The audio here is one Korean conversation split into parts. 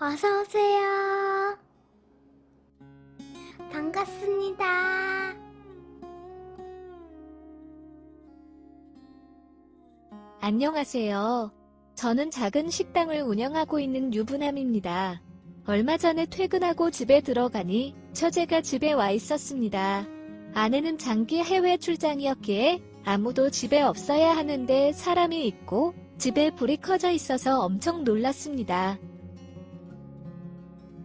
어서 오세요. 반갑습니다. 안녕하세요. 저는 작은 식당을 운영하고 있는 유부남입니다. 얼마 전에 퇴근하고 집에 들어가니 처제가 집에 와 있었습니다. 아내는 장기 해외 출장이었기에 아무도 집에 없어야 하는데 사람이 있고 집에 불이 커져 있어서 엄청 놀랐습니다.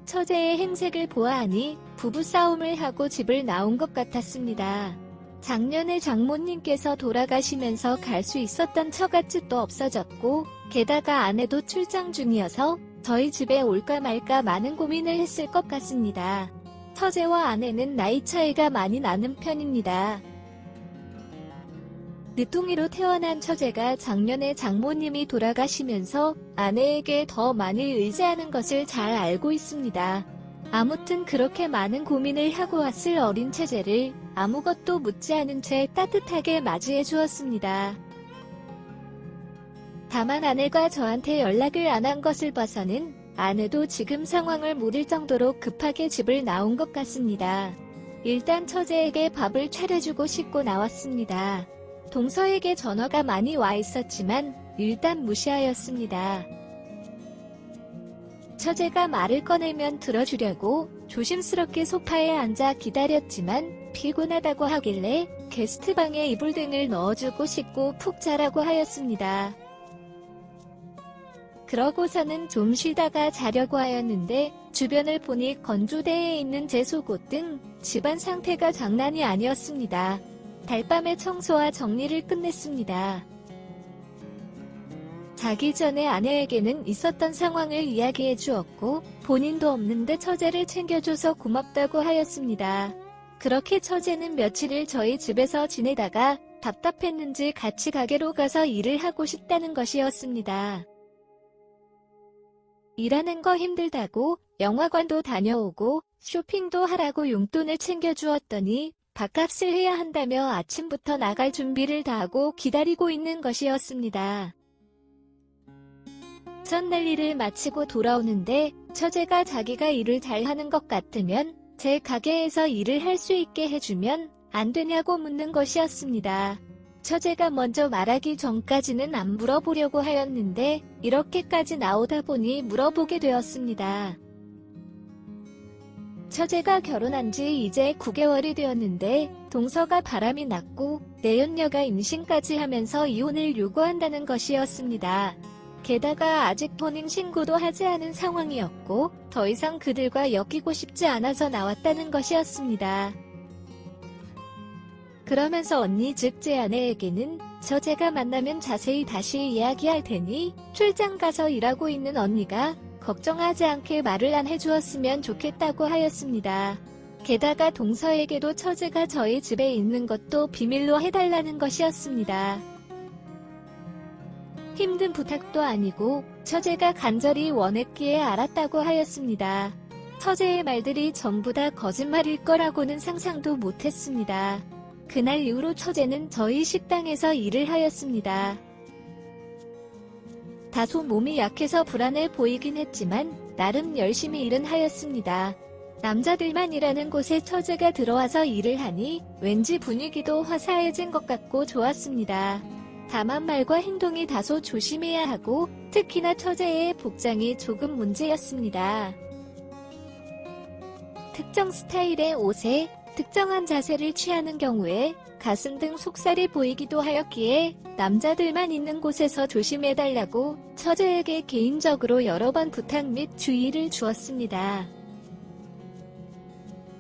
처제의 행색을 보아하니 부부싸움을 하고 집을 나온 것 같았습니다. 작년에 장모님께서 돌아가시면서 갈 수 있었던 처갓집도 없어졌고, 게다가 아내도 출장 중이어서 저희 집에 올까 말까 많은 고민을 했을 것 같습니다. 처제와 아내는 나이 차이가 많이 나는 편입니다. 늦둥이로 태어난 처제가 작년에 장모님이 돌아가시면서 아내에게 더 많이 의지하는 것을 잘 알고 있습니다. 아무튼 그렇게 많은 고민을 하고 왔을 어린 체제를 아무것도 묻지 않은 채 따뜻하게 맞이해 주었습니다. 다만 아내가 저한테 연락을 안 한 것을 봐서는 아내도 지금 상황을 모를 정도로 급하게 집을 나온 것 같습니다. 일단 처제에게 밥을 차려주고 씻고 나왔습니다. 동서에게 전화가 많이 와 있었지만 일단 무시하였습니다. 처제가 말을 꺼내면 들어주려고 조심스럽게 소파에 앉아 기다렸지만 피곤하다고 하길래 게스트방에 이불 등을 넣어주고 씻고 푹 자라고 하였습니다. 그러고서는 좀 쉬다가 자려고 하였는데 주변을 보니 건조대에 있는 제 속옷 등 집안 상태가 장난이 아니었습니다. 달밤에 청소와 정리를 끝냈습니다. 자기 전에 아내에게는 있었던 상황을 이야기해 주었고 본인도 없는데 처제를 챙겨줘서 고맙다고 하였습니다. 그렇게 처제는 며칠을 저희 집에서 지내다가 답답했는지 같이 가게로 가서 일을 하고 싶다는 것이었습니다. 일하는 거 힘들다고 영화관도 다녀오고 쇼핑도 하라고 용돈을 챙겨주었더니 밥값을 해야 한다며 아침부터 나갈 준비를 다 하고 기다리고 있는 것이었습니다. 전날 일을 마치고 돌아오는데 처제가 자기가 일을 잘하는 것 같으면 제 가게에서 일을 할 수 있게 해주면 안 되냐고 묻는 것이었습니다. 처제가 먼저 말하기 전까지는 안 물어보려고 하였는데 이렇게까지 나오다 보니 물어보게 되었습니다. 처제가 결혼한 지 이제 9개월이 되었는데 동서가 바람이 났고 내연녀가 임신까지 하면서 이혼을 요구한다는 것이었습니다. 게다가 아직 본인 신고도 하지 않은 상황이었고 더 이상 그들과 엮이고 싶지 않아서 나왔다는 것이었습니다. 그러면서 언니 즉 제 아내에게는 저 제가 만나면 자세히 다시 이야기할 테니 출장 가서 일하고 있는 언니가 걱정하지 않게 말을 안 해주었으면 좋겠다고 하였습니다. 게다가 동서에게도 처제가 저희 집에 있는 것도 비밀로 해달라는 것이었습니다. 힘든 부탁도 아니고 처제가 간절히 원했기에 알았다고 하였습니다. 처제의 말들이 전부 다 거짓말일 거라고는 상상도 못했습니다. 그날 이후로 처제는 저희 식당에서 일을 하였습니다. 다소 몸이 약해서 불안해 보이긴 했지만 나름 열심히 일은 하였습니다. 남자들만 일하는 곳에 처제가 들어와서 일을 하니 왠지 분위기도 화사해진 것 같고 좋았습니다. 다만 말과 행동이 다소 조심해야 하고 특히나 처제의 복장이 조금 문제였습니다. 특정 스타일의 옷에 특정한 자세를 취하는 경우에 가슴 등 속살이 보이기도 하였기에 남자들만 있는 곳에서 조심해달라고 처제에게 개인적으로 여러 번 부탁 및 주의를 주었습니다.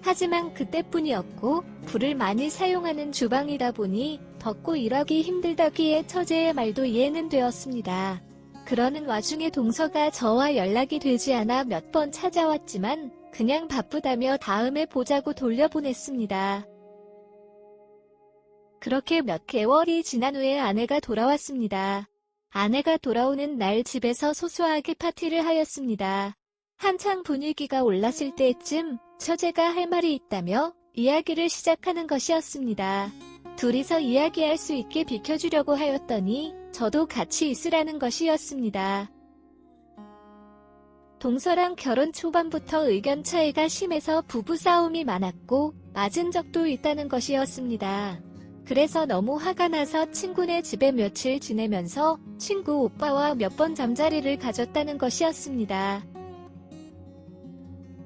하지만 그때뿐이었고 불을 많이 사용하는 주방이다 보니 덥고 일하기 힘들다기에 처제의 말도 이해는 되었습니다. 그러는 와중에 동서가 저와 연락이 되지 않아 몇 번 찾아왔지만 그냥 바쁘다며 다음에 보자고 돌려보냈습니다. 그렇게 몇 개월이 지난 후에 아내가 돌아왔습니다. 아내가 돌아오는 날 집에서 소소하게 파티를 하였습니다. 한창 분위기가 올랐을 때쯤 처제가 할 말이 있다며 이야기를 시작하는 것이었습니다. 둘이서 이야기할 수 있게 비켜주려고 하였더니 저도 같이 있으라는 것이었습니다. 동서랑 결혼 초반부터 의견 차이가 심해서 부부싸움이 많았고 맞은 적도 있다는 것이었습니다. 그래서 너무 화가 나서 친구네 집에 며칠 지내면서 친구 오빠와 몇 번 잠자리를 가졌다는 것이었습니다.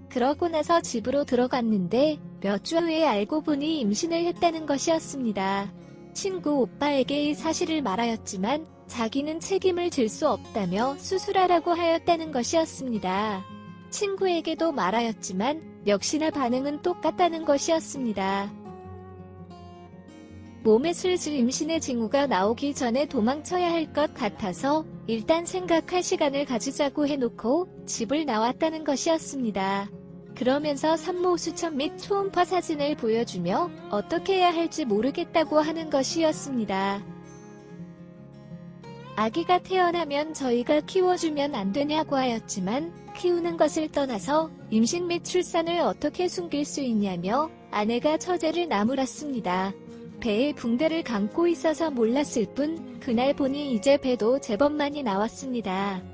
그러고 나서 집으로 들어갔는데 몇 주 후에 알고 보니 임신을 했다는 것이었습니다. 친구 오빠에게 이 사실을 말하였지만 자기는 책임을 질 수 없다며 수술하라고 하였다는 것이었습니다. 친구에게도 말하였지만 역시나 반응은 똑같다는 것이었습니다. 몸에 슬슬 임신의 징후가 나오기 전에 도망쳐야 할 것 같아서 일단 생각할 시간을 가지자고 해놓고 집을 나왔다는 것이었습니다. 그러면서 산모 수첩 및 초음파 사진을 보여주며 어떻게 해야 할지 모르겠다고 하는 것이었습니다. 아기가 태어나면 저희가 키워주면 안 되냐고 하였지만 키우는 것을 떠나서 임신 및 출산을 어떻게 숨길 수 있냐며 아내가 처제를 나무랐습니다. 배에 붕대를 감고 있어서 몰랐을 뿐 그날 보니 이제 배도 제법 많이 나왔습니다.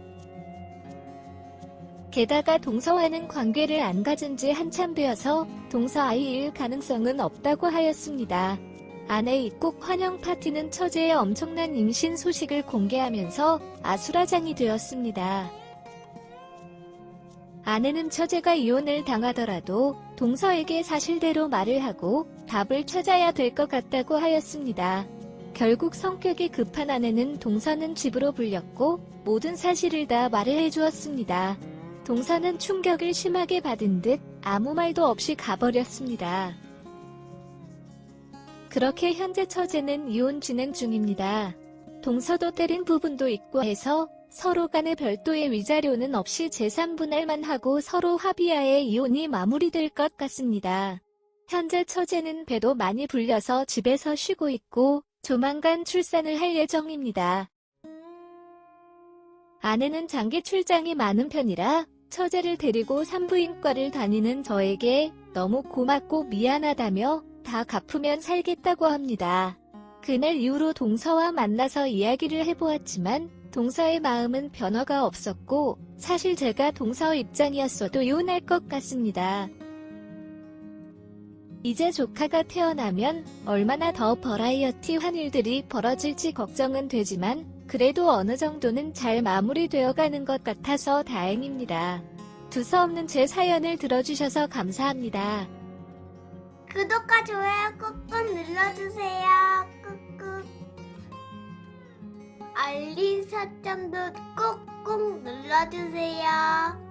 게다가 동서와는 관계를 안 가진 지 한참 되어서 동서 아이일 가능성은 없다고 하였습니다. 아내 입국 환영 파티는 처제의 엄청난 임신 소식을 공개하면서 아수라장이 되었습니다. 아내는 처제가 이혼을 당하더라도 동서에게 사실대로 말을 하고 답을 찾아야 될 것 같다고 하였습니다. 결국 성격이 급한 아내는 동서는 집으로 불렸고 모든 사실을 다 말을 해주었습니다. 동서는 충격을 심하게 받은 듯 아무 말도 없이 가버렸습니다. 그렇게 현재 처제는 이혼 진행 중입니다. 동서도 때린 부분도 있고 해서 서로 간의 별도의 위자료는 없이 재산분할만 하고 서로 합의하에 이혼이 마무리될 것 같습니다. 현재 처제는 배도 많이 불려서 집에서 쉬고 있고 조만간 출산을 할 예정입니다. 아내는 장기 출장이 많은 편이라 처제를 데리고 산부인과를 다니는 저에게 너무 고맙고 미안하다며 다 갚으면 살겠다고 합니다. 그날 이후로 동서와 만나서 이야기를 해보았지만 동서의 마음은 변화가 없었고 사실 제가 동서 입장이었어도 이혼할 것 같습니다. 이제 조카가 태어나면 얼마나 더 버라이어티한 일들이 벌어질지 걱정은 되지만 그래도 어느 정도는 잘 마무리되어 가는 것 같아서 다행입니다. 두서없는 제 사연을 들어주셔서 감사합니다. 구독과 좋아요 꾹꾹 눌러주세요. 꾹꾹. 알림 설정도 꾹꾹 눌러주세요.